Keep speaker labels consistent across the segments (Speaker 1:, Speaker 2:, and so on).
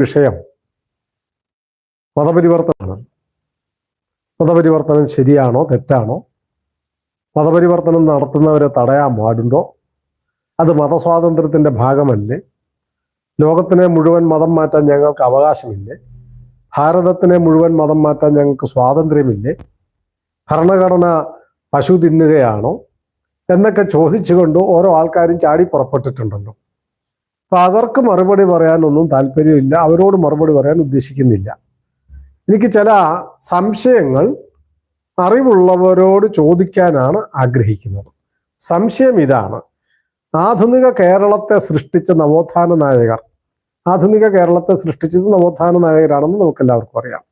Speaker 1: വിഷയം. മതപരിവർത്തനമാണ് മതപരിവർത്തനം ശരിയാണോ തെറ്റാണോ? മതപരിവർത്തനം നടത്തുന്നവരെ തടയാൻ പാടുണ്ടോ? അത് മതസ്വാതന്ത്ര്യത്തിന്റെ ഭാഗമല്ലേ? ലോകത്തിനെ മുഴുവൻ മതം മാറ്റാൻ ഞങ്ങൾക്ക് അവകാശമില്ലേ? ഭാരതത്തിനെ മുഴുവൻ മതം മാറ്റാൻ ഞങ്ങൾക്ക് സ്വാതന്ത്ര്യമില്ലേ? ഭരണഘടന പശു തിന്നുകയാണോ എന്നൊക്കെ ചോദിച്ചുകൊണ്ട് ഓരോ ആൾക്കാരും ചാടി പുറപ്പെട്ടിട്ടുണ്ടല്ലോ. അപ്പൊ അവർക്ക് മറുപടി പറയാനൊന്നും താല്പര്യമില്ല. അവരോട് മറുപടി പറയാൻ ഉദ്ദേശിക്കുന്നില്ല. എനിക്ക് ചില സംശയങ്ങൾ അറിവുള്ളവരോട് ചോദിക്കാനാണ് ആഗ്രഹിക്കുന്നത്. സംശയം ഇതാണ്. ആധുനിക കേരളത്തെ സൃഷ്ടിച്ച നവോത്ഥാന നായകർ ആധുനിക കേരളത്തെ സൃഷ്ടിച്ചത് നവോത്ഥാന നായകരാണെന്ന് നമുക്ക് എല്ലാവർക്കും അറിയാം.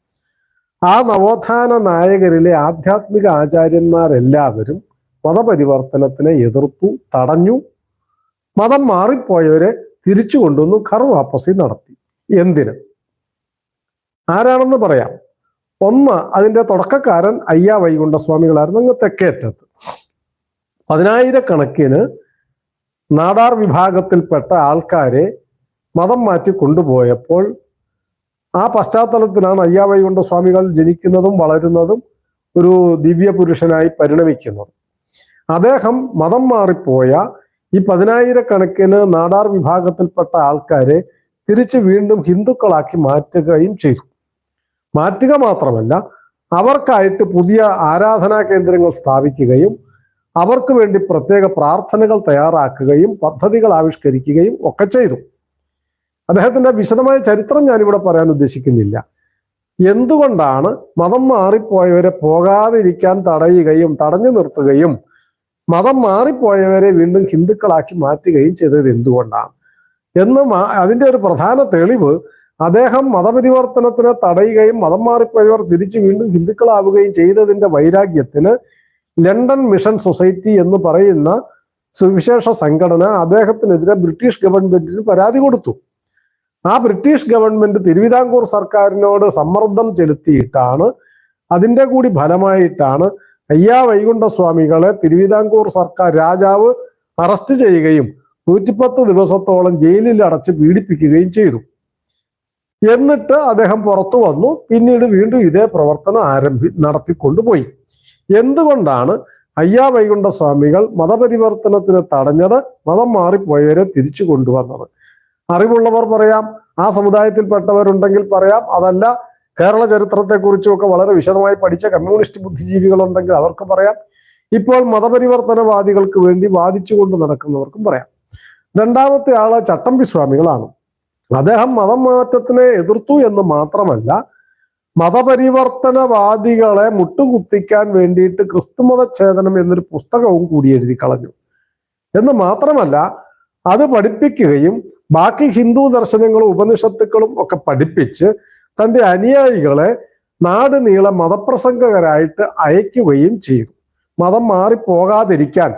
Speaker 1: ആ നവോത്ഥാന നായകരിലെ ആധ്യാത്മിക ആചാര്യന്മാരെല്ലാവരും മതപരിവർത്തനത്തിനെ എതിർത്തു തടഞ്ഞു. മതം മാറിപ്പോയവരെ തിരിച്ചു കൊണ്ടുവന്നു കർവാപ്പസി നടത്തി. എന്തിന്? ആരാണെന്ന് പറയാം. ഒന്ന് അതിന്റെ തുടക്കക്കാരൻ അയ്യാ വൈകുണ്ഠസ്വാമികളായിരുന്നു അങ്ങ് തെക്കേറ്റത്ത് പതിനായിരക്കണക്കിന് നാടാർ വിഭാഗത്തിൽപ്പെട്ട ആൾക്കാരെ മതം മാറ്റി കൊണ്ടുപോയപ്പോൾ ആ പശ്ചാത്തലത്തിലാണ് അയ്യാ വൈകുണ്ഠ സ്വാമികൾ ജനിക്കുന്നതും വളരുന്നതും ഒരു ദിവ്യ പുരുഷനായി പരിണമിക്കുന്നതും. അദ്ദേഹം മതം മാറിപ്പോയ ഈ പതിനായിരക്കണക്കിന് നാടാർ വിഭാഗത്തിൽപ്പെട്ട ആൾക്കാരെ തിരിച്ച് വീണ്ടും ഹിന്ദുക്കളാക്കി മാറ്റുകയും ചെയ്തു. മാറ്റുക മാത്രമല്ല അവർക്കായിട്ട് പുതിയ ആരാധനാ കേന്ദ്രങ്ങൾ സ്ഥാപിക്കുകയും അവർക്ക് വേണ്ടി പ്രത്യേക പ്രാർത്ഥനകൾ തയ്യാറാക്കുകയും പദ്ധതികൾ ആവിഷ്കരിക്കുകയും ഒക്കെ ചെയ്തു. അദ്ദേഹത്തിന്റെ വിശദമായ ചരിത്രം ഞാനിവിടെ പറയാൻ ഉദ്ദേശിക്കുന്നില്ല. എന്തുകൊണ്ടാണ് മതം മാറിപ്പോയവരെ പോകാതിരിക്കാൻ തടയുകയും തടഞ്ഞു നിർത്തുകയും മതം മാറിപ്പോയവരെ വീണ്ടും ഹിന്ദുക്കളാക്കി മാറ്റുകയും ചെയ്തത് എന്തുകൊണ്ടാണ്? എന്ന് അതിന്റെ ഒരു പ്രധാന തെളിവ് അദ്ദേഹം മതപരിവർത്തനത്തിനെ തടയുകയും മതം മാറിപ്പോയവർ തിരിച്ച് വീണ്ടും ഹിന്ദുക്കളാവുകയും ചെയ്തതിന്റെ വൈരാഗ്യത്തിന് ലണ്ടൻ മിഷൻ സൊസൈറ്റി എന്ന് പറയുന്ന സുവിശേഷ സംഘടന അദ്ദേഹത്തിനെതിരെ ബ്രിട്ടീഷ് ഗവൺമെന്റിന് പരാതി കൊടുത്തു. ആ ബ്രിട്ടീഷ് ഗവൺമെന്റ് തിരുവിതാംകൂർ സർക്കാരിനോട് സമ്മർദ്ദം ചെലുത്തിയിട്ടാണ് അതിന്റെ കൂടി ഫലമായിട്ടാണ് അയ്യാ വൈകുണ്ഠസ്വാമികളെ തിരുവിതാംകൂർ സർക്കാർ രാജാവ് അറസ്റ്റ് ചെയ്യുകയും നൂറ്റിപ്പത്ത് ദിവസത്തോളം ജയിലിൽ അടച്ച് പീഡിപ്പിക്കുകയും ചെയ്തു. എന്നിട്ട് അദ്ദേഹം പുറത്തു വന്നു. പിന്നീട് വീണ്ടും ഇതേ പ്രവർത്തനം ആരംഭി നടത്തിക്കൊണ്ടുപോയി. എന്തുകൊണ്ടാണ് അയ്യാ വൈകുണ്ഠസ്വാമികൾ മതപരിവർത്തനത്തിന് തടഞ്ഞത് മതം മാറിപ്പോയവരെ തിരിച്ചു കൊണ്ടുവന്നത്? അറിവുള്ളവർ പറയാം ആ സമുദായത്തിൽപ്പെട്ടവരുണ്ടെങ്കിൽ പറയാം അതല്ല കേരള ചരിത്രത്തെക്കുറിച്ചും ഒക്കെ വളരെ വിശദമായി പഠിച്ച കമ്മ്യൂണിസ്റ്റ് ബുദ്ധിജീവികളുണ്ടെങ്കിൽ അവർക്ക് പറയാം. ഇപ്പോൾ മതപരിവർത്തനവാദികൾക്ക് വേണ്ടി വാദിച്ചുകൊണ്ട് നടക്കുന്നവർക്കും പറയാം. രണ്ടാമത്തെ ആൾ ചട്ടമ്പി സ്വാമികളാണ്. അദ്ദേഹം മതം മാറ്റത്തിനെ എതിർത്തു എന്ന് മാത്രമല്ല മതപരിവർത്തനവാദികളെ മുട്ടുകുത്തിക്കാൻ വേണ്ടിയിട്ട് ക്രിസ്തുമതച്ഛേദനം എന്നൊരു പുസ്തകവും കൂടി എഴുതി കളഞ്ഞു. എന്ന് മാത്രമല്ല അത് പഠിപ്പിക്കുകയും ബാക്കി ഹിന്ദു ദർശനങ്ങളും ഉപനിഷത്തുക്കളും ഒക്കെ പഠിപ്പിച്ച് തന്റെ അനുയായികളെ നാട് മതപ്രസംഗകരായിട്ട് അയക്കുകയും ചെയ്തു. മതം മാറിപ്പോകാതിരിക്കാൻ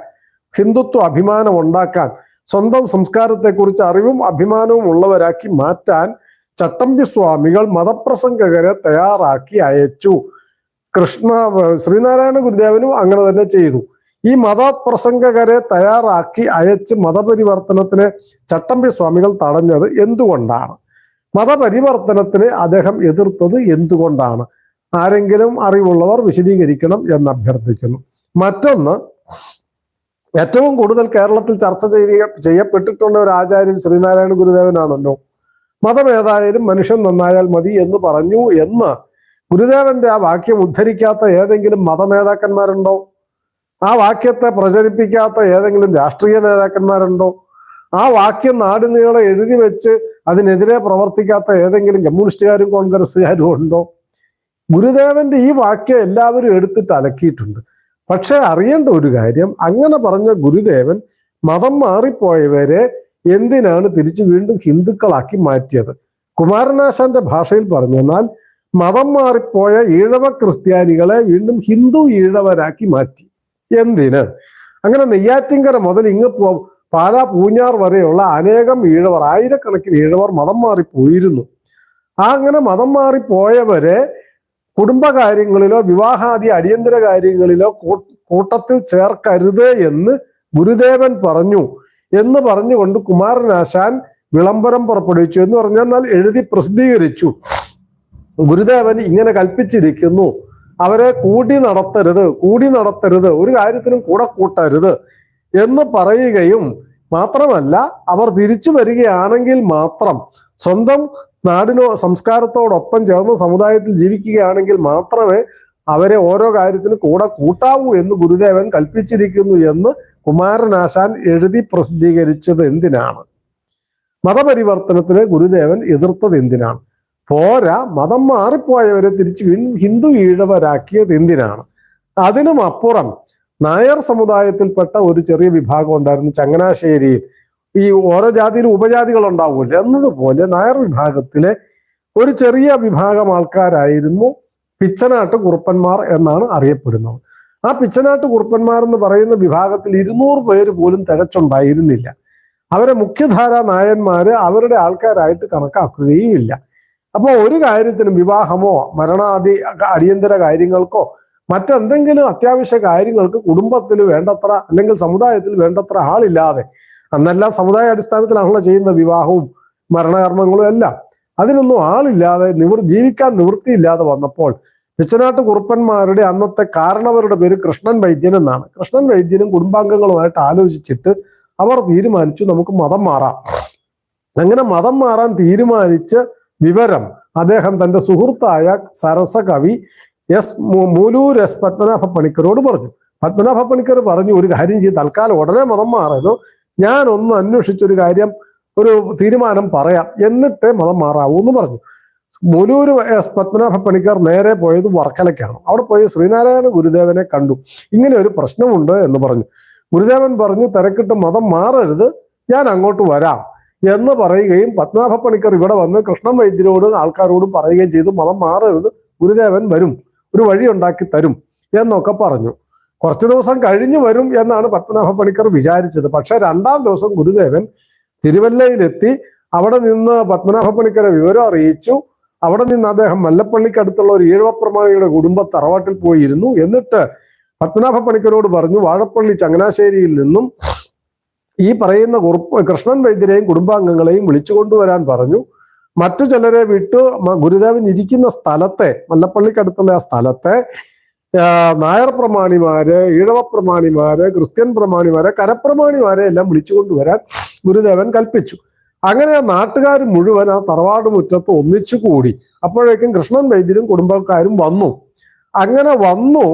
Speaker 1: ഹിന്ദുത്വ അഭിമാനം ഉണ്ടാക്കാൻ സ്വന്തം സംസ്കാരത്തെക്കുറിച്ച് അറിവും അഭിമാനവും ഉള്ളവരാക്കി മാറ്റാൻ ചട്ടമ്പി സ്വാമികൾ മതപ്രസംഗകരെ തയ്യാറാക്കി അയച്ചു. കൃഷ്ണ ശ്രീനാരായണ ഗുരുദേവനും അങ്ങനെ തന്നെ ചെയ്തു. ഈ മതപ്രസംഗകരെ തയ്യാറാക്കി അയച്ച് മതപരിവർത്തനത്തിന് ചട്ടമ്പി സ്വാമികൾ തടഞ്ഞത് എന്തുകൊണ്ടാണ്? മതപരിവർത്തനത്തിന് അദ്ദേഹം എതിർത്തത് എന്തുകൊണ്ടാണ്? ആരെങ്കിലും അറിവുള്ളവർ വിശദീകരിക്കണം എന്ന് അഭ്യർത്ഥിക്കുന്നു. മറ്റൊന്ന് ഏറ്റവും കൂടുതൽ കേരളത്തിൽ ചർച്ച ചെയ്യ ചെയ്യപ്പെട്ടിട്ടുള്ള ഒരു ആചാര്യൻ ശ്രീനാരായണ ഗുരുദേവനാണല്ലോ. മതം ഏതായാലും മനുഷ്യൻ നന്നായാൽ മതി എന്ന് പറഞ്ഞു എന്ന് ഗുരുദേവന്റെ ആ വാക്യം ഉദ്ധരിക്കാത്ത ഏതെങ്കിലും മത നേതാക്കന്മാരുണ്ടോ? ആ വാക്യത്തെ പ്രചരിപ്പിക്കാത്ത ഏതെങ്കിലും രാഷ്ട്രീയ നേതാക്കന്മാരുണ്ടോ? ആ വാക്യം നാടിനീളെ എഴുതി വെച്ച് അതിനെതിരെ പ്രവർത്തിക്കാത്ത ഏതെങ്കിലും കമ്മ്യൂണിസ്റ്റുകാരും കോൺഗ്രസ്സുകാരും ഉണ്ടോ? ഗുരുദേവന്റെ ഈ വാക്യം എല്ലാവരും എടുത്തിട്ട് അലക്കിയിട്ടുണ്ട്. പക്ഷെ അറിയേണ്ട ഒരു കാര്യം അങ്ങനെ പറഞ്ഞ ഗുരുദേവൻ മതം മാറിപ്പോയവരെ എന്തിനാണ് തിരിച്ചു വീണ്ടും ഹിന്ദുക്കളാക്കി മാറ്റിയത്? കുമാരനാശാന്റെ ഭാഷയിൽ പറഞ്ഞെന്നാൽ മതം മാറിപ്പോയ ഈഴവ ക്രിസ്ത്യാനികളെ വീണ്ടും ഹിന്ദു ഈഴവരാക്കി മാറ്റി. എന്തിന്? അങ്ങനെ നെയ്യാറ്റിങ്കര മുതൽ ഇങ്ങ് പാലാ പൂഞ്ഞാർ വരെയുള്ള അനേകം ഈഴവർ ആയിരക്കണക്കിന് ഈഴവർ മതം മാറിപ്പോയിരുന്നു. ആ അങ്ങനെ മതം മാറിപ്പോയവരെ കുടുംബകാര്യങ്ങളിലോ വിവാഹാദി അടിയന്തര കാര്യങ്ങളിലോ കൂട്ടത്തിൽ ചേർക്കരുത് എന്ന് ഗുരുദേവൻ പറഞ്ഞു. എന്ന് പറഞ്ഞുകൊണ്ട് കുമാരനാശാൻ വിളംബരം പുറപ്പെടുവിച്ചു. എന്ന് പറഞ്ഞാൽ എഴുതി പ്രസിദ്ധീകരിച്ചു. ഗുരുദേവൻ ഇങ്ങനെ കൽപ്പിച്ചിരിക്കുന്നു അവരെ കൂടി നടത്തരുത് കൂടി നടത്തരുത് ഒരു കാര്യത്തിനും കൂടെ കൂട്ടരുത് എന്ന് പറയുകയും മാത്രമല്ല അവർ തിരിച്ചു വരികയാണെങ്കിൽ മാത്രം സ്വന്തം നാടിനോ സംസ്കാരത്തോടൊപ്പം ചേർന്ന സമുദായത്തിൽ ജീവിക്കുകയാണെങ്കിൽ മാത്രമേ അവരെ ഓരോ കാര്യത്തിന് കൂടെ കൂട്ടാവൂ എന്ന് ഗുരുദേവൻ കൽപ്പിച്ചിരിക്കുന്നു എന്ന് കുമാരനാശാൻ എഴുതി പ്രസിദ്ധീകരിച്ചത് എന്തിനാണ്? മതപരിവർത്തനത്തിന് ഗുരുദേവൻ എതിർത്തത് എന്തിനാണ്? പോരാ മതം മാറിപ്പോയവരെ തിരിച്ച് വീണ്ടും ഹിന്ദു ഈഴവരാക്കിയത് എന്തിനാണ്? അതിനും അപ്പുറം നായർ സമുദായത്തിൽപ്പെട്ട ഒരു ചെറിയ വിഭാഗം ഉണ്ടായിരുന്നു ചങ്ങനാശ്ശേരിയിൽ ഈ ഓരോ ജാതിയിലും ഉപജാതികൾ ഉണ്ടാവുമല്ലോ. എന്നതുപോലെ നായർ വിഭാഗത്തിലെ ഒരു ചെറിയ വിഭാഗം ആൾക്കാരായിരുന്നു പിച്ചനാട്ട് കുറുപ്പന്മാർ എന്നാണ് അറിയപ്പെടുന്നത്. ആ പിച്ചനാട്ട് കുറുപ്പന്മാർ എന്ന് പറയുന്ന വിഭാഗത്തിൽ ഇരുന്നൂറ് പേര് പോലും തികച്ചുണ്ടായിരുന്നില്ല. അവരെ മുഖ്യധാര നായന്മാര് അവരുടെ ആൾക്കാരായിട്ട് കണക്കാക്കുകയും ഇല്ല അപ്പോൾ ഒരു കാര്യത്തിനും വിവാഹമോ മരണാദി അടിയന്തര കാര്യങ്ങൾക്കോ മറ്റെന്തെങ്കിലും അത്യാവശ്യ കാര്യങ്ങൾക്ക് കുടുംബത്തിൽ വേണ്ടത്ര അല്ലെങ്കിൽ സമുദായത്തിൽ വേണ്ടത്ര ആളില്ലാതെ അന്നെല്ലാം സമുദായ അടിസ്ഥാനത്തിലാണല്ലോ ചെയ്യുന്ന വിവാഹവും മരണകർമ്മങ്ങളും എല്ലാം. അതിനൊന്നും ആളില്ലാതെ നിവർ ജീവിക്കാൻ നിവൃത്തിയില്ലാതെ വന്നപ്പോൾ പിച്ചനാട്ട് കുറുപ്പന്മാരുടെ അന്നത്തെ കാരണവരുടെ പേര് കൃഷ്ണൻ വൈദ്യൻ എന്നാണ്. കൃഷ്ണൻ വൈദ്യനും കുടുംബാംഗങ്ങളുമായിട്ട് ആലോചിച്ചിട്ട് അവർ തീരുമാനിച്ചു നമുക്ക് മതം മാറാം. അങ്ങനെ മതം മാറാൻ തീരുമാനിച്ച വിവരം അദ്ദേഹം തന്റെ സുഹൃത്തായ സരസകവി എസ് മൂലൂർ എസ് പത്മനാഭ പണിക്കരോട് പറഞ്ഞു. പത്മനാഭ പണിക്കർ പറഞ്ഞു ഒരു കാര്യം ചെയ്ത് തൽക്കാലം ഉടനെ മതം മാറരുത്. ഞാൻ ഒന്ന് അന്വേഷിച്ചൊരു കാര്യം ഒരു തീരുമാനം പറയാം. എന്നിട്ട് മതം മാറാവൂ എന്ന് പറഞ്ഞു. മൂലൂര് എസ് പത്മനാഭ പണിക്കർ നേരെ പോയത് വർക്കലയ്ക്കാണ് അവിടെ പോയി ശ്രീനാരായണ ഗുരുദേവനെ കണ്ടു. ഇങ്ങനെ ഒരു പ്രശ്നമുണ്ട് എന്ന് പറഞ്ഞു. ഗുരുദേവൻ പറഞ്ഞു തിരക്കിട്ട് മതം മാറരുത് ഞാൻ അങ്ങോട്ട് വരാം എന്ന് പറയുകയും പത്മനാഭ പണിക്കർ ഇവിടെ വന്ന് കൃഷ്ണൻ വൈദ്യരോടും ആൾക്കാരോടും പറയുകയും ചെയ്തു മതം മാറരുത് ഗുരുദേവൻ വരും. ഒരു വഴി ഉണ്ടാക്കി തരും എന്നൊക്കെ പറഞ്ഞു. കുറച്ച് ദിവസം കഴിഞ്ഞു വരും എന്നാണ് പത്മനാഭ പണിക്കർ വിചാരിച്ചത്. പക്ഷെ രണ്ടാം ദിവസം ഗുരുദേവൻ തിരുവല്ലയിലെത്തി അവിടെ നിന്ന് പത്മനാഭ പണിക്കരെ വിവരം അറിയിച്ചു. അവിടെ നിന്ന് അദ്ദേഹം മല്ലപ്പള്ളിക്ക് അടുത്തുള്ള ഒരു ഈഴവപ്രമാണിയുടെ കുടുംബ തറവാട്ടിൽ പോയിരുന്നു. എന്നിട്ട് പത്മനാഭ പണിക്കരോട് പറഞ്ഞു വാഴപ്പള്ളി ചങ്ങനാശ്ശേരിയിൽ നിന്നും ഈ പറയുന്ന കൃഷ്ണൻ വൈദ്യരെയും കുടുംബാംഗങ്ങളെയും വിളിച്ചു കൊണ്ടുവരാൻ പറഞ്ഞു. മറ്റു ചിലരെ വിട്ടു ഗുരുദേവൻ ഇരിക്കുന്ന സ്ഥലത്തെ മല്ലപ്പള്ളിക്കടുത്തുള്ള ആ സ്ഥലത്തെ നായർ പ്രമാണിമാര് ഈഴവ പ്രമാണിമാര് ക്രിസ്ത്യൻ പ്രമാണിമാര് കരപ്രമാണിമാരെ എല്ലാം വിളിച്ചു കൊണ്ടുവരാൻ ഗുരുദേവൻ കൽപ്പിച്ചു. അങ്ങനെ ആ നാട്ടുകാർ മുഴുവൻ ആ തറവാട് മുറ്റത്ത് ഒന്നിച്ചു കൂടി. അപ്പോഴേക്കും കൃഷ്ണൻ വൈദ്യരും കുടുംബക്കാരും വന്നു. അങ്ങനെ വന്നു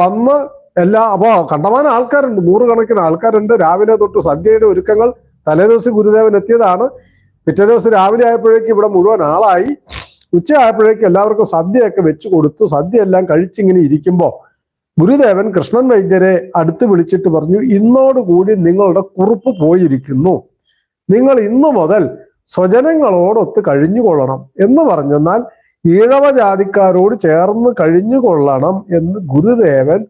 Speaker 1: വന്ന് എല്ലാ അപ്പോ കണ്ടമാനം ആൾക്കാരുണ്ട് നൂറുകണക്കിന് ആൾക്കാരുണ്ട്. രാവിലെ തൊട്ട് സദ്യയുടെ ഒരുക്കങ്ങൾ തലേദിവസം ഗുരുദേവൻ എത്തിയതാണ്. പിറ്റേ ദിവസം രാവിലെ ആയപ്പോഴേക്കും ഇവിടെ മുഴുവൻ ആളായി. ഉച്ച ആയപ്പോഴേക്കും എല്ലാവർക്കും സദ്യയൊക്കെ വെച്ചു കൊടുത്തു. സദ്യ എല്ലാം കഴിച്ചിങ്ങനെ ഇരിക്കുമ്പോൾ ഗുരുദേവൻ കൃഷ്ണൻ വൈദ്യരെ അടുത്ത് വിളിച്ചിട്ട് പറഞ്ഞു ഇന്നോടുകൂടി നിങ്ങളുടെ കുറുപ്പ് പോയിരിക്കുന്നു. നിങ്ങൾ ഇന്നു മുതൽ സ്വജനങ്ങളോടൊത്ത് കഴിഞ്ഞുകൊള്ളണം എന്ന് പറഞ്ഞെന്നാൽ ഈഴവ ജാതിക്കാരോട് ചേർന്ന് കഴിഞ്ഞുകൊള്ളണം എന്ന് ഗുരുദേവൻ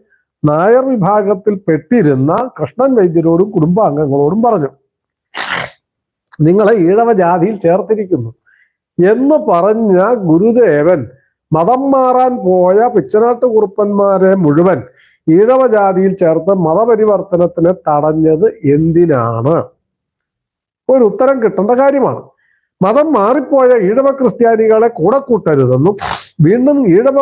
Speaker 1: നായർ വിഭാഗത്തിൽ പെട്ടിരുന്ന കൃഷ്ണൻ വൈദ്യരോടും കുടുംബാംഗങ്ങളോടും പറഞ്ഞു. നിങ്ങളെ ഈഴവ ജാതിയിൽ ചേർത്തിരിക്കുന്നു. എന്ന് പറഞ്ഞ ഗുരുദേവൻ മതം മാറാൻ പോയ പിച്ചനാട്ട് കുറുപ്പന്മാരെ മുഴുവൻ ഈഴവ ജാതിയിൽ ചേർത്ത് മതപരിവർത്തനത്തിന് തടഞ്ഞത് എന്തിനാണ്? ഒരു ഉത്തരം കിട്ടേണ്ട കാര്യമാണ്. മതം മാറിപ്പോയ ഈഴവ ക്രിസ്ത്യാനികളെ കൂടെ കൂട്ടരുതെന്നും വീണ്ടും ഈഴവ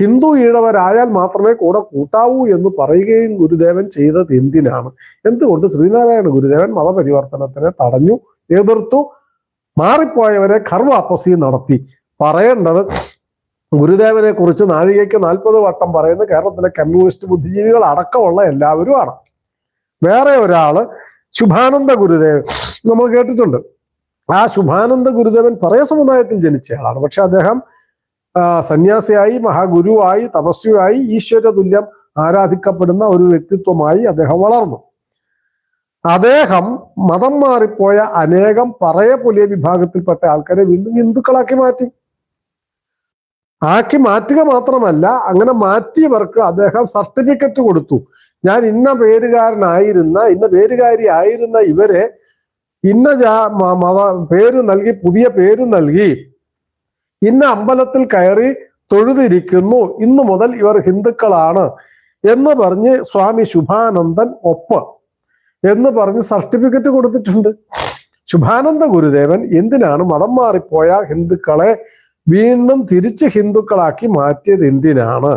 Speaker 1: ഹിന്ദു ഈഴവരായാൽ മാത്രമേ കൂടെ കൂട്ടാവൂ എന്ന് പറയുകയും ഗുരുദേവൻ ചെയ്തത് എന്തിനാണ്? എന്തുകൊണ്ട് ശ്രീനാരായണ ഗുരുദേവൻ മതപരിവർത്തനത്തിനെ തടഞ്ഞു? എതിർത്തു. മാറിപ്പോയവരെ കർവാപ്പസി നടത്തി. പറയേണ്ടത് ഗുരുദേവനെ കുറിച്ച് നാഴികയ്ക്ക് നാൽപ്പത് വട്ടം പറയുന്ന കേരളത്തിലെ കമ്മ്യൂണിസ്റ്റ് ബുദ്ധിജീവികൾ അടക്കമുള്ള എല്ലാവരുമാണ്. വേറെ ഒരാൾ ശുഭാനന്ദ ഗുരുദേവൻ. നമ്മൾ കേട്ടിട്ടുണ്ട്. ആ ശുഭാനന്ദ ഗുരുദേവൻ പറയ സമുദായത്തിൽ ജനിച്ചയാളാണ് പക്ഷെ അദ്ദേഹം സന്യാസിയായി മഹാഗുരുവായി തപസ്വിയായി ഈശ്വര തുല്യം ആരാധിക്കപ്പെടുന്ന ഒരു വ്യക്തിത്വമായി അദ്ദേഹം വളർന്നു. അദ്ദേഹം മതം മാറിപ്പോയ അനേകം പറയ പുലിയ വിഭാഗത്തിൽപ്പെട്ട ആൾക്കാരെ വീണ്ടും ഹിന്ദുക്കളാക്കി മാറ്റി. ആക്കി മാറ്റുക മാത്രമല്ല അങ്ങനെ മാറ്റിയവർക്ക് അദ്ദേഹം സർട്ടിഫിക്കറ്റ് കൊടുത്തു. ഞാൻ ഇന്ന പേരുകാരനായിരുന്ന ഇന്ന പേരുകാരി ആയിരുന്ന ഇവരെ ഇന്ന മത പേര് നൽകി പുതിയ പേര് നൽകി ഇന്ന അമ്പലത്തിൽ കയറി തൊഴുതിരിക്കുന്നു ഇന്നു മുതൽ ഇവർ ഹിന്ദുക്കളാണ് എന്ന് പറഞ്ഞ് സ്വാമി ശുഭാനന്ദൻ ഒപ്പ് എന്ന് പറഞ്ഞ് സർട്ടിഫിക്കറ്റ് കൊടുത്തിട്ടുണ്ട്. ശുഭാനന്ദ ഗുരുദേവൻ എന്തിനാണ് മതം മാറിപ്പോയ ഹിന്ദുക്കളെ വീണ്ടും തിരിച്ച് ഹിന്ദുക്കളാക്കി മാറ്റിയത് എന്തിനാണ്?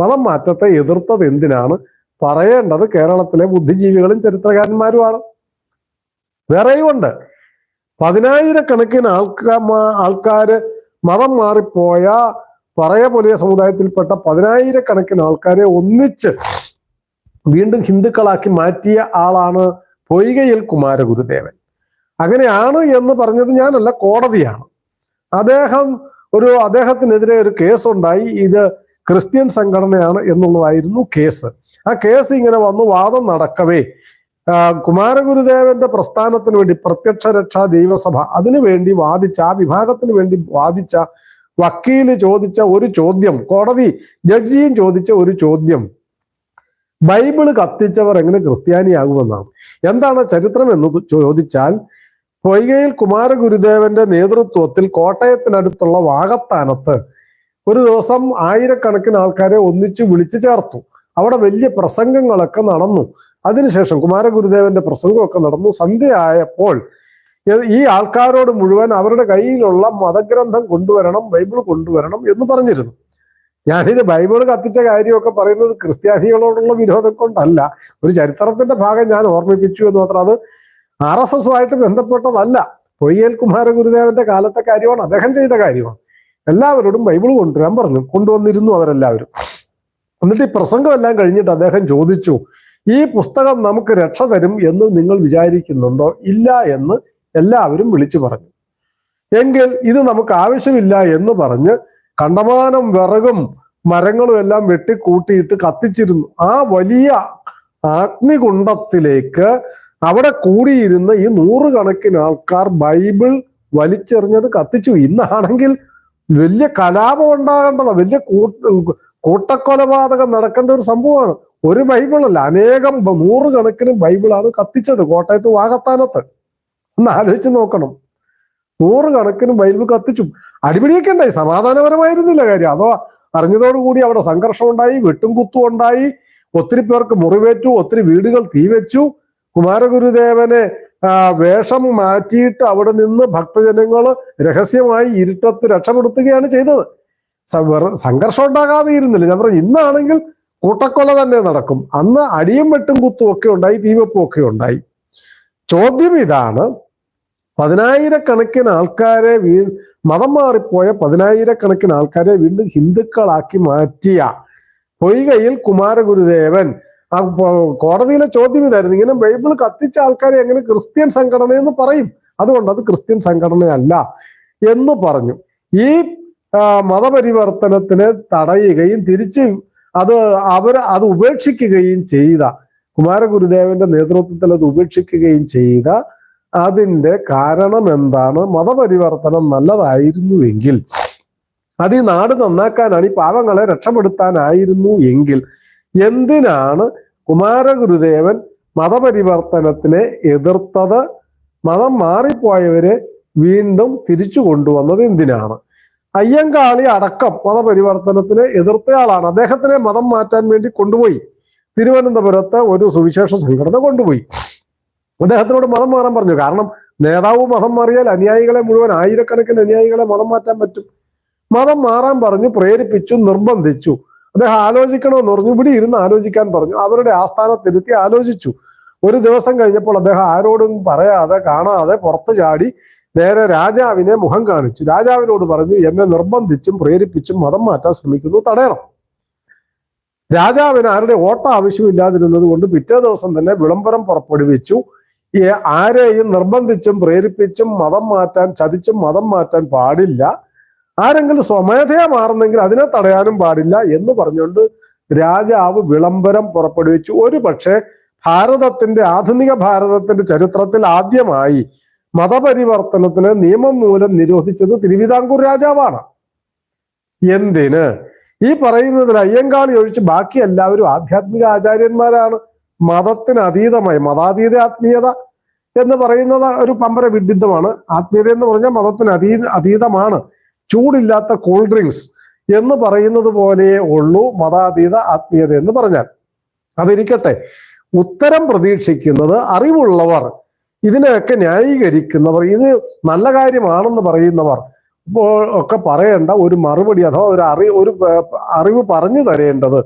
Speaker 1: മതം മാറ്റത്തെ എതിർത്തത് എന്തിനാണ്? പറയേണ്ടത് കേരളത്തിലെ ബുദ്ധിജീവികളും ചരിത്രകാരന്മാരുമാണ്. വേറെയുമുണ്ട്. പതിനായിരക്കണക്കിന് ആൾക്കാ ആൾക്കാര് മതം മാറിപ്പോയ പറയ പോലെ സമുദായത്തിൽപ്പെട്ട പതിനായിരക്കണക്കിന് ആൾക്കാരെ ഒന്നിച്ച് വീണ്ടും ഹിന്ദുക്കളാക്കി മാറ്റിയ ആളാണ് പൊയ്കയിൽ കുമാരഗുരുദേവൻ. അങ്ങനെയാണ് എന്ന് പറഞ്ഞത് ഞാനല്ല കോടതിയാണ്. അദ്ദേഹം ഒരു അദ്ദേഹത്തിനെതിരെ ഒരു കേസുണ്ടായി. ഇത് ക്രിസ്ത്യൻ സംഘടനയാണ് എന്നുള്ളതായിരുന്നു കേസ്. ആ കേസ് ഇങ്ങനെ വന്നു വാദം നടക്കവേ. കുമാരഗുരുദേവന്റെ പ്രസ്ഥാനത്തിന് വേണ്ടി പ്രത്യക്ഷ രക്ഷാ ദൈവസഭ അതിനു വേണ്ടി വാദിച്ച ആ വിഭാഗത്തിന് വേണ്ടി വാദിച്ച വക്കീൽ ചോദിച്ച ഒരു ചോദ്യം കോടതി ജഡ്ജിയും ചോദിച്ച ഒരു ചോദ്യം ബൈബിൾ കത്തിച്ചവർ എങ്ങനെ ക്രിസ്ത്യാനിയാകുമെന്നാണ്. എന്താണ് ചരിത്രം എന്ന് ചോദിച്ചാൽ പൊയ്കയിൽ കുമാരഗുരുദേവന്റെ നേതൃത്വത്തിൽ കോട്ടയത്തിനടുത്തുള്ള വാകത്താനത്ത് ഒരു ദിവസം ആയിരക്കണക്കിന് ആൾക്കാരെ ഒന്നിച്ചു വിളിച്ചു ചേർത്തു. അവിടെ വലിയ പ്രസംഗങ്ങളൊക്കെ നടന്നു. അതിനുശേഷം കുമാരഗുരുദേവന്റെ പ്രസംഗമൊക്കെ നടന്നു. സന്ധ്യയായപ്പോൾ ഈ ആൾക്കാരോട് മുഴുവൻ അവരുടെ കയ്യിലുള്ള മതഗ്രന്ഥം കൊണ്ടുവരണം ബൈബിൾ കൊണ്ടുവരണം എന്ന് പറഞ്ഞിരുന്നു. ഞാനിത് ബൈബിൾ കത്തിച്ച കാര്യമൊക്കെ പറയുന്നത് ക്രിസ്ത്യാനികളോടുള്ള വിരോധം കൊണ്ടല്ല. ഒരു ചരിത്രത്തിന്റെ ഭാഗം ഞാൻ ഓർമ്മിപ്പിച്ചു എന്ന് മാത്രം. അത് ആർ എസ് എസുമായിട്ട് ബന്ധപ്പെട്ടതല്ല. പൊയ്യൽ കുമാരഗുരുദേവന്റെ കാലത്തെ കാര്യമാണ്. അദ്ദേഹം ചെയ്ത കാര്യമാണ്. എല്ലാവരോടും ബൈബിൾ കൊണ്ടുവരാൻ പറഞ്ഞു കൊണ്ടുവന്നിരുന്നു അവരെല്ലാവരും. എന്നിട്ട് ഈ പ്രസംഗമെല്ലാം കഴിഞ്ഞിട്ട് അദ്ദേഹം ചോദിച്ചു ഈ പുസ്തകം നമുക്ക് രക്ഷ തരും എന്ന് നിങ്ങൾ വിചാരിക്കുന്നുണ്ടോ? ഇല്ല എന്ന് എല്ലാവരും വിളിച്ചു പറഞ്ഞു. എങ്കിൽ ഇത് നമുക്ക് ആവശ്യമില്ല എന്ന് പറഞ്ഞ് കണ്ടമാനം വിറകും മരങ്ങളും എല്ലാം വെട്ടിക്കൂട്ടിയിട്ട് കത്തിച്ചിരുന്നു. ആ വലിയ അഗ്നികുണ്ടത്തിലേക്ക് അവിടെ കൂടിയിരുന്ന ഈ നൂറുകണക്കിന് ആൾക്കാർ ബൈബിൾ വലിച്ചെറിഞ്ഞത് കത്തിച്ചു. ഇന്നാണെങ്കിൽ വലിയ കലാപം ഉണ്ടാകേണ്ടതാ. വലിയ കൂട്ട കൂട്ടക്കൊലപാതകം നടക്കേണ്ട ഒരു സംഭവമാണ്. ഒരു ബൈബിളല്ല അനേകം നൂറുകണക്കിന് ബൈബിളാണ് കത്തിച്ചത് കോട്ടയത്ത് വാകത്താനത്ത്. ഒന്ന് ആലോചിച്ച് നോക്കണം. നൂറുകണക്കിന് ബൈബിൾ കത്തിച്ചും. അടിപിടിയൊക്കെ ഉണ്ടായി. സമാധാനപരമായിരുന്നില്ല കാര്യം. അതോ അറിഞ്ഞതോടുകൂടി അവിടെ സംഘർഷം ഉണ്ടായി വെട്ടും കുത്തും ഉണ്ടായി. ഒത്തിരി പേർക്ക് മുറിവേറ്റു ഒത്തിരി വീടുകൾ തീവെച്ചു. കുമാരഗുരുദേവനെ വേഷം മാറ്റിയിട്ട് അവിടെ നിന്ന് ഭക്തജനങ്ങൾ രഹസ്യമായി ഇരുട്ടത്ത് രക്ഷപ്പെടുത്തുകയാണ് ചെയ്തത്. സംഘർഷം ഉണ്ടാകാതെ ഇരുന്നില്ല. ഞാൻ പറഞ്ഞു ഇന്നാണെങ്കിൽ കൂട്ടക്കൊല തന്നെ നടക്കും. അന്ന് അടിയും വെട്ടും കുത്തും ഒക്കെ ഉണ്ടായി തീവെപ്പും ഒക്കെ ഉണ്ടായി. ചോദ്യം ഇതാണ് പതിനായിരക്കണക്കിന് ആൾക്കാരെ വീ മതം മാറിപ്പോയ പതിനായിരക്കണക്കിന് ആൾക്കാരെ വീണ്ടും ഹിന്ദുക്കളാക്കി മാറ്റിയ പൊയ്കയിൽ കുമാരഗുരുദേവൻ. ആ കോടതിയിലെ ചോദ്യം ഇതായിരുന്നു. ഇങ്ങനെ ബൈബിൾ കത്തിച്ച ആൾക്കാരെ എങ്ങനെ ക്രിസ്ത്യൻ സംഘടന എന്ന് പറയും? അതുകൊണ്ട് അത് ക്രിസ്ത്യൻ സംഘടനയല്ല എന്ന് പറഞ്ഞു. ഈ മതപരിവർത്തനത്തിനെ തടയുകയും തിരിച്ച് അത് അവർ അത് ഉപേക്ഷിക്കുകയും ചെയ്ത കുമാരഗുരുദേവന്റെ നേതൃത്വത്തിൽ അത് ഉപേക്ഷിക്കുകയും ചെയ്ത അതിന്റെ കാരണം എന്താണ്? മതപരിവർത്തനം നല്ലതായിരുന്നുവെങ്കിൽ അത് ഈ നാട് നന്നാക്കാനാണ് ഈ പാവങ്ങളെ രക്ഷപ്പെടുത്താനായിരുന്നു എങ്കിൽ എന്തിനാണ് കുമാരഗുരുദേവൻ മതപരിവർത്തനത്തിനെ എതിർത്തത്? മതം മാറിപ്പോയവരെ വീണ്ടും തിരിച്ചു കൊണ്ടുവന്നത് എന്തിനാണ്? അയ്യങ്കാളി അടക്കം മതപരിവർത്തനത്തിന് എതിർത്തയാളാണ്. അദ്ദേഹത്തിനെ മതം മാറ്റാൻ വേണ്ടി കൊണ്ടുപോയി. തിരുവനന്തപുരത്ത് ഒരു സുവിശേഷ സംഘടന കൊണ്ടുപോയി. അദ്ദേഹത്തിനോട് മതം മാറാൻ പറഞ്ഞു. കാരണം നേതാവ് മതം മാറിയാൽ അനുയായികളെ മുഴുവൻ ആയിരക്കണക്കിന് അനുയായികളെ മതം മാറ്റാൻ പറ്റും. മതം മാറാൻ പറഞ്ഞു പ്രേരിപ്പിച്ചു നിർബന്ധിച്ചു. അദ്ദേഹം ആലോചിക്കണമെന്ന് പറഞ്ഞു. ഇവിടെ ഇരുന്ന് ആലോചിക്കാൻ പറഞ്ഞു. അവരുടെ ആസ്ഥാനത്തിരുത്തി ആലോചിച്ചു. ഒരു ദിവസം കഴിഞ്ഞപ്പോൾ അദ്ദേഹം ആരോടും പറയാതെ കാണാതെ പുറത്തു ചാടി നേരെ രാജാവിനെ മുഖം കാണിച്ചു. രാജാവിനോട് പറഞ്ഞു എന്നെ നിർബന്ധിച്ചും പ്രേരിപ്പിച്ചും മതം മാറ്റാൻ ശ്രമിക്കുന്നു. തടയണം. രാജാവിന് ആരുടെ ഓട്ടം ആവശ്യമില്ലാതിരുന്നത് കൊണ്ട് പിറ്റേ ദിവസം തന്നെ വിളംബരം പുറപ്പെടുവിച്ചു. ആരെയും നിർബന്ധിച്ചും പ്രേരിപ്പിച്ചും മതം മാറ്റാൻ ചതിച്ചും മതം മാറ്റാൻ പാടില്ല. ആരെങ്കിലും സ്വമേധയാ മാറുന്നെങ്കിൽ അതിനെ തടയാനും പാടില്ല എന്ന് പറഞ്ഞുകൊണ്ട് രാജാവ് വിളംബരം പുറപ്പെടുവിച്ചു. ഒരു പക്ഷേ ഭാരതത്തിന്റെ ആധുനിക ഭാരതത്തിന്റെ ചരിത്രത്തിൽ ആദ്യമായി മതപരിവർത്തനത്തിന് നിയമം മൂലം നിരോധിച്ചത് തിരുവിതാംകൂർ രാജാവാണ്. എന്തിന്? ഈ പറയുന്നതിൽ അയ്യങ്കാളി ഒഴിച്ച് ബാക്കി എല്ലാവരും ആധ്യാത്മിക ആചാര്യന്മാരാണ്. മതത്തിന് അതീതമായി മതാതീത ആത്മീയത എന്ന് പറയുന്നത് ഒരു പമ്പര വിഡിദ്ധമാണ്. ആത്മീയത എന്ന് പറഞ്ഞാൽ മതത്തിന് അതീ അതീതമാണ്. ചൂടില്ലാത്ത കൂൾ ഡ്രിങ്ക്സ് എന്ന് പറയുന്നത് പോലെയേ ഉള്ളൂ മതാതീത ആത്മീയത എന്ന് പറഞ്ഞാൽ. അതിരിക്കട്ടെ ഉത്തരം പ്രതീക്ഷിക്കുന്നത് അറിവുള്ളവർ ഇതിനെയൊക്കെ ന്യായീകരിക്കുന്നവർ ഇത് നല്ല കാര്യമാണെന്ന് പറയുന്നവർ ഒക്കെ പറയേണ്ട ഒരു മറുപടി അഥവാ ഒരു അറി ഒരു അറിവ് പറഞ്ഞു തരേണ്ടത്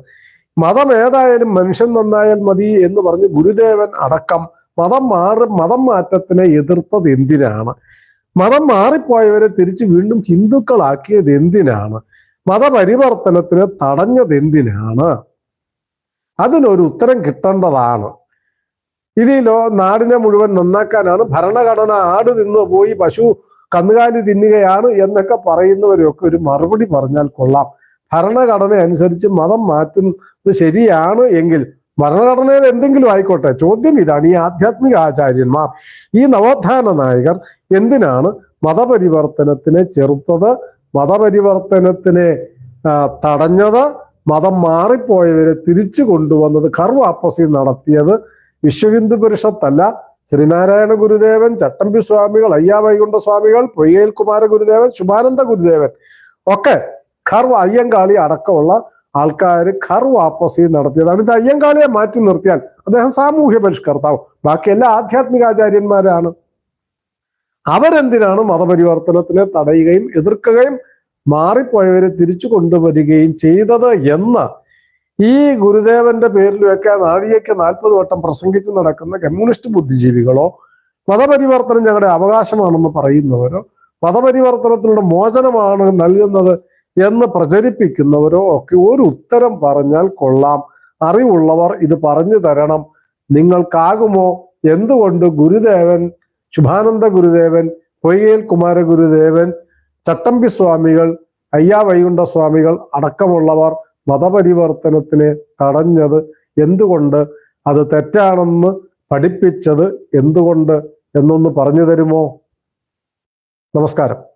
Speaker 1: മതം ഏതായാലും മനുഷ്യൻ നന്നായാൽ മതി എന്ന് പറഞ്ഞ് ഗുരുദേവൻ അടക്കം മതം മാറി മതം മാറ്റത്തിനെ എതിർത്തത് എന്തിനാണ്? മതം മാറിപ്പോയവരെ തിരിച്ച് വീണ്ടും ഹിന്ദുക്കളാക്കിയത് എന്തിനാണ്? മതപരിവർത്തനത്തിന് തടഞ്ഞത് എന്തിനാണ്? അതിനൊരു ഉത്തരം കിട്ടേണ്ടതാണ്. ഇതിലോ നാടിനെ മുഴുവൻ നന്നാക്കാനാണ് ഭരണഘടന ആട് തിന്ന് പോയി പശു കന്നുകാലി തിന്നുകയാണ് എന്നൊക്കെ പറയുന്നവരൊക്കെ ഒരു മറുപടി പറഞ്ഞാൽ കൊള്ളാം. ഭരണഘടന അനുസരിച്ച് മതം മാറ്റുന്നത് ശരിയാണ് എങ്കിൽ ഭരണഘടനയിൽ എന്തെങ്കിലും ആയിക്കോട്ടെ? ചോദ്യം ഇതാണ്. ഈ ആധ്യാത്മിക ആചാര്യന്മാർ ഈ നവോത്ഥാന നായകർ എന്തിനാണ് മതപരിവർത്തനത്തിനെ ചെറുത്തത് മതപരിവർത്തനത്തിനെ തടഞ്ഞത് മതം മാറിപ്പോയവരെ തിരിച്ചു കൊണ്ടുവന്നത് കർവാപ്പസി നടത്തിയത് വിശ്വഹിന്ദു പരിഷത്തല്ല. ശ്രീനാരായണ ഗുരുദേവൻ ചട്ടമ്പി സ്വാമികൾ അയ്യാവൈകുണ്ഠ സ്വാമികൾ പൊയ്യേൽ കുമാര ഗുരുദേവൻ ശുഭാനന്ദ ഗുരുദേവൻ ഒക്കെ ഖർവ് അയ്യങ്കാളി അടക്കമുള്ള ആൾക്കാർ ഖർവ് ആപ്പസി നടത്തിയതാണ്. ഇത് അയ്യങ്കാളിയെ മാറ്റി നിർത്തിയാൽ അദ്ദേഹം സാമൂഹ്യ പരിഷ്കർത്താവ്. ബാക്കി എല്ലാ ആധ്യാത്മിക ആചാര്യന്മാരാണ് അവരെന്തിനാണ് മതപരിവർത്തനത്തിനെ തടയുകയും എതിർക്കുകയും മാറിപ്പോയവരെ തിരിച്ചു കൊണ്ടുവരികയും ചെയ്തത് എന്ന് ഈ ഗുരുദേവന്റെ പേരിൽ പേരിലൊക്കെ നാഴികയ്ക്ക് നാൽപ്പത് വട്ടം പ്രസംഗിച്ച് നടക്കുന്ന കമ്മ്യൂണിസ്റ്റ് ബുദ്ധിജീവികളോ മതപരിവർത്തനം ഞങ്ങളുടെ അവകാശമാണെന്ന് പറയുന്നവരോ മതപരിവർത്തനത്തിലൂടെ മോചനമാണ് നൽകുന്നത് എന്ന് പ്രചരിപ്പിക്കുന്നവരോ ഒക്കെ ഒരു ഉത്തരം പറഞ്ഞാൽ കൊള്ളാം. അറിവുള്ളവർ ഇത് പറഞ്ഞു തരണം. നിങ്ങൾക്കാകുമോ? എന്തുകൊണ്ട് ഗുരുദേവൻ ശുഭാനന്ദ ഗുരുദേവൻ പൊയ്യേൽ കുമാര ഗുരുദേവൻ ചട്ടമ്പി സ്വാമികൾ അയ്യാ വൈകുണ്ഠ സ്വാമികൾ അടക്കമുള്ളവർ മതപരിവർത്തനത്തിനെ തടഞ്ഞത് എന്തുകൊണ്ട്? അത് തെറ്റാണെന്ന് പഠിപ്പിച്ചത് എന്തുകൊണ്ട്? എന്നൊന്ന് പറഞ്ഞു തരുമോ? നമസ്കാരം.